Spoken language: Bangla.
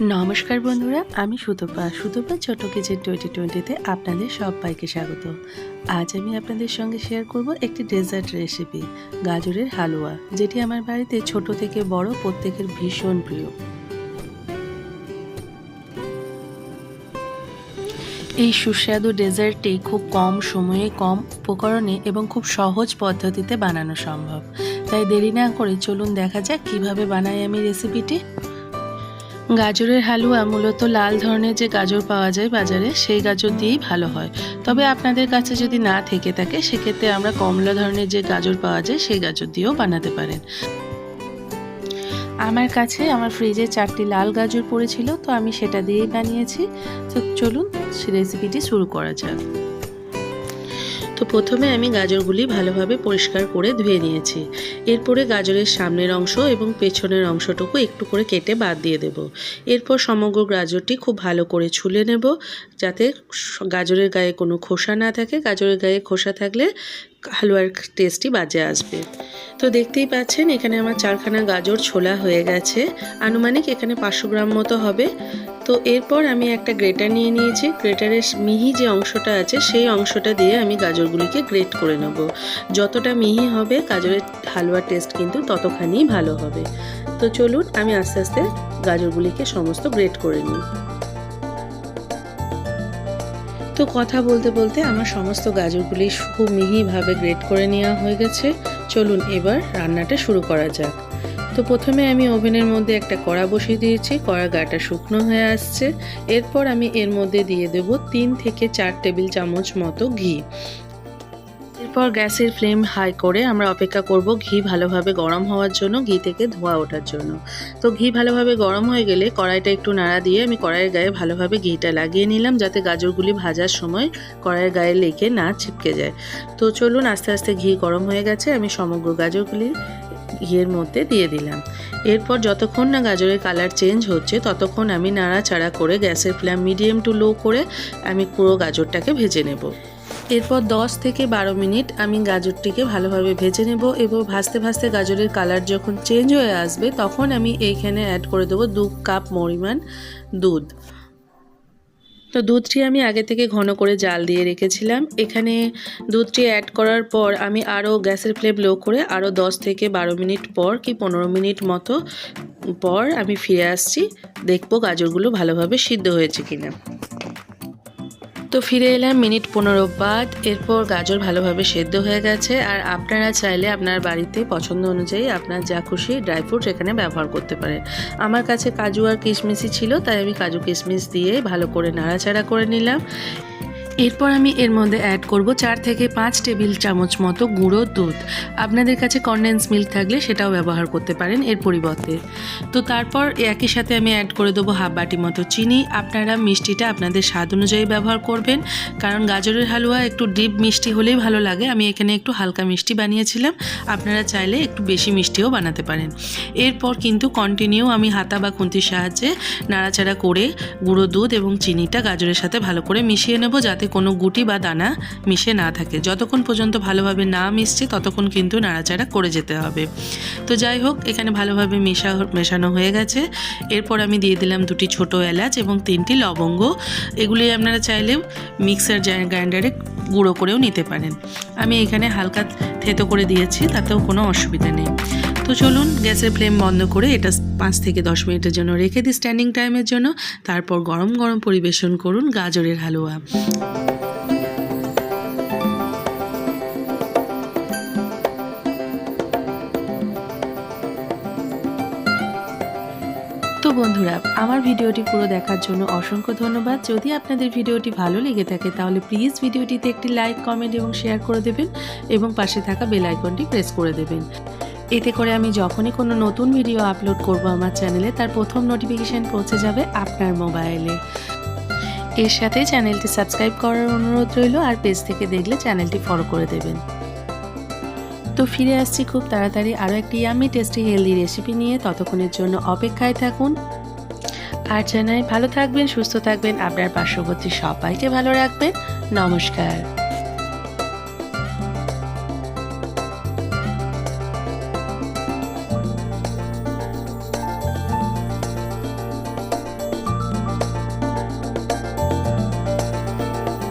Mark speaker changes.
Speaker 1: নমস্কার বন্ধুরা, আমি সুতপা। সুতপা ছোট কিচেন টোয়েন্টি টোয়েন্টিতে আপনাদের সবাইকে স্বাগত। আজ আমি আপনাদের সঙ্গে শেয়ার করব একটি ডেজার্ট রেসিপি গাজরের হালুয়া, যেটি আমার বাড়িতে ছোট থেকে বড় প্রত্যেকের ভীষণ প্রিয়। এই সুস্বাদু ডেজার্টটি খুব কম সময়ে, কম উপকরণে এবং খুব সহজ পদ্ধতিতে বানানো সম্ভব। তাই দেরি না করে চলুন দেখা যাক কীভাবে বানাই আমি রেসিপিটি গাজরের হালুয়া মূলত লাল ধরনের যে গাজর পাওয়া যায় বাজারে, সেই গাজর দিয়েই ভালো হয়। তবে আপনাদের কাছে যদি না থেকে থাকে, সেক্ষেত্রে আমরা কমলা ধরনের যে গাজর পাওয়া যায়, সেই গাজর দিয়েও বানাতে পারেন। আমার কাছে আমার ফ্রিজে চারটি লাল গাজর পড়েছিল, তো আমি সেটা দিয়েই বানিয়েছি। তো চলুন রেসিপিটি শুরু করা যাক। তো প্রথমে আমি গাজরগুলি ভালোভাবে পরিষ্কার করে ধুয়ে নিয়েছি। এরপরে গাজরের সামনের অংশ এবং পেছনের অংশটুকু একটু করে কেটে বাদ দিয়ে দেব। এরপর সমগ্র গাজরটি খুব ভালো করে ছুলে নেব যাতে গাজরের গায়ে কোনো খোসা না থাকে। গাজরের গায়ে খোসা থাকলে হালুয়ার টেস্টই বাজে আসবে। তো দেখতেই পাচ্ছেন এখানে আমার চারখানা গাজর ছোলা হয়ে গেছে। আনুমানিক এখানে পাঁচশো গ্রাম মতো হবে। তো এরপর আমি একটা গ্রেটার নিয়ে নিয়েছি। গ্রেটারের মিহি যে অংশটা আছে, সেই অংশটা দিয়ে আমি গাজরগুলিকে গ্রেট করে নেব। যতটা মিহি হবে, গাজরের হালুয়ার টেস্ট কিন্তু ততখানি ভালো হবে। তো চলুন, আমি আস্তে আস্তে গাজরগুলিকে সমস্ত গ্রেট করে নিই। তো কথা বলতে বলতে আমার সমস্ত গাজরগুলি খুব মিহিভাবে গ্রেট করে নেওয়া হয়ে গেছে। চলুন এবার রান্নাটা শুরু করা যাক। তো প্রথমে আমি ওভেনের মধ্যে একটা কড়া বসিয়ে দিয়েছি, কড়া গাটা শুকনো হয়ে আসছে। এরপর আমি এর মধ্যে দিয়ে দেব তিন থেকে চার টেবিল চামচ মতো ঘি। এরপর গ্যাসের ফ্লেম হাই করে আমরা অপেক্ষা করব ঘি ভালোভাবে গরম হওয়ার জন্য, ঘি থেকে ধোয়া ওঠার জন্য। তো ঘি ভালোভাবে গরম হয়ে গেলে কড়াইটা একটু নাড়া দিয়ে আমি কড়াইয়ের গায়ে ভালোভাবে ঘিটা লাগিয়ে নিলাম, যাতে গাজরগুলি ভাজার সময় কড়াইয়ের গায়ে লেগে না ছিপকে যায়। তো চলুন আস্তে আস্তে ঘি গরম হয়ে গেছে, আমি সমগ্র গাজরগুলি ঘিয়ের মধ্যে দিয়ে দিলাম। এরপর যতক্ষণ না গাজরের কালার চেঞ্জ হচ্ছে, ততক্ষণ আমি নাড়াচাড়া করে গ্যাসের ফ্লেম মিডিয়াম টু লো করে আমি পুরো গাজরটাকে ভেজে নেব। এরপর 10 থেকে বারো মিনিট আমি গাজরটিকে ভালোভাবে ভেজে নেব এবং ভাজতে ভাজতে গাজরের কালার যখন চেঞ্জ হয়ে আসবে, তখন আমি এইখানে অ্যাড করে দেবো দু কাপ পরিমাণ দুধ। তো দুধটি আমি আগে থেকে ঘন করে জাল দিয়ে রেখেছিলাম। এখানে দুধটি অ্যাড করার পর আমি আরও গ্যাসের ফ্লেম লো করে আরও 10 থেকে বারো মিনিট পর কি পনেরো মিনিট মতো পর আমি ফিরে আসছি। দেখব গাজরগুলো ভালোভাবে সিদ্ধ হয়েছে কিনা। তো ফিরে এলাম মিনিট পনেরো বাদ। এরপর গাজর ভালোভাবে সেদ্ধ হয়ে গেছে। আর আপনারা চাইলে আপনার বাড়িতে পছন্দ অনুযায়ী আপনার যা খুশি ড্রাই ফ্রুট এখানে ব্যবহার করতে পারেন। আমার কাছে কাজু আর কিশমিশই ছিল, তাই আমি কাজু কিশমিশ দিয়ে ভালো করে নাড়াচাড়া করে নিলাম। এরপর আমি এর মধ্যে অ্যাড করব চার থেকে পাঁচ টেবিল চামচ মতো গুঁড়ো দুধ। আপনাদের কাছে কনডেন্স মিল্ক থাকলে সেটাও ব্যবহার করতে পারেন এর পরিবর্তে। তো তারপর একই সাথে আমি অ্যাড করে দেবো হাফ বাটি মতো চিনি। আপনারা মিষ্টিটা আপনাদের স্বাদ অনুযায়ী ব্যবহার করবেন। কারণ গাজরের হালুয়া একটু ডিপ মিষ্টি হলেই ভালো লাগে। আমি এখানে একটু হালকা মিষ্টি বানিয়েছিলাম। আপনারা চাইলে একটু বেশি মিষ্টিও বানাতে পারেন। এরপর কিন্তু কন্টিনিউ আমি হাতা বা খুন্তির সাহায্যে নাড়াচাড়া করে গুঁড়ো দুধ এবং চিনিটা গাজরের সাথে ভালো করে মিশিয়ে নেব। যাতে কোনো গুটি বা দানা মিশে না থাকে। যতক্ষণ পর্যন্ত ভালোভাবে না মিশছে, ততক্ষণ কিন্তু নাড়াচাড়া করে যেতে হবে। তো যাই হোক, এখানে ভালোভাবে মেশা মেশানো হয়ে গেছে। এরপর আমি দিয়ে দিলাম দুটি ছোট এলাচ এবং তিনটি লবঙ্গ। এগুলি আপনারা চাইলে মিক্সার গ্রাইন্ডারে গুঁড়ো করেও নিতে পারেন। আমি এখানে হালকা থেতো করে দিয়েছি, তাতেও কোনো অসুবিধা নেই। তো চলুন, গ্যাসের ফ্লেম বন্ধ করে এটা পাঁচ থেকে দশ মিনিটের জন্য রেখে দিই স্ট্যান্ডিং টাইমের জন্য। তারপর গরম গরম পরিবেশন করুন গাজরের হালুয়া। তো বন্ধুরা, আমার ভিডিওটি পুরো দেখার জন্য অসংখ্য ধন্যবাদ। যদি আপনাদের ভিডিওটি ভালো লেগে থাকে, তাহলে প্লিজ ভিডিওটিতে একটি লাইক, কমেন্ট এবং শেয়ার করে দেবেন এবং পাশে থাকা বেল আইকনটি প্রেস করে দেবেন। এতে করে আমি যখনই কোনো নতুন ভিডিও আপলোড করব আমার চ্যানেলে তার প্রথম নোটিফিকেশান পৌঁছে যাবে আপনার মোবাইলে এর সাথে চ্যানেলটি সাবস্ক্রাইব করার অনুরোধ রইল, আর পেজ থেকে দেখলে চ্যানেলটি ফলো করে দেবেন। তো ফিরে আসছি খুব তাড়াতাড়ি আরও একটি ইয়ামি টেস্টি হেলদি রেসিপি নিয়ে। ততক্ষণের জন্য অপেক্ষায় থাকুন। আর জানাই ভালো থাকবেন, সুস্থ থাকবেন। আপনার পার্শ্ববর্তী সবাইকে ভালো রাখবেন। নমস্কার।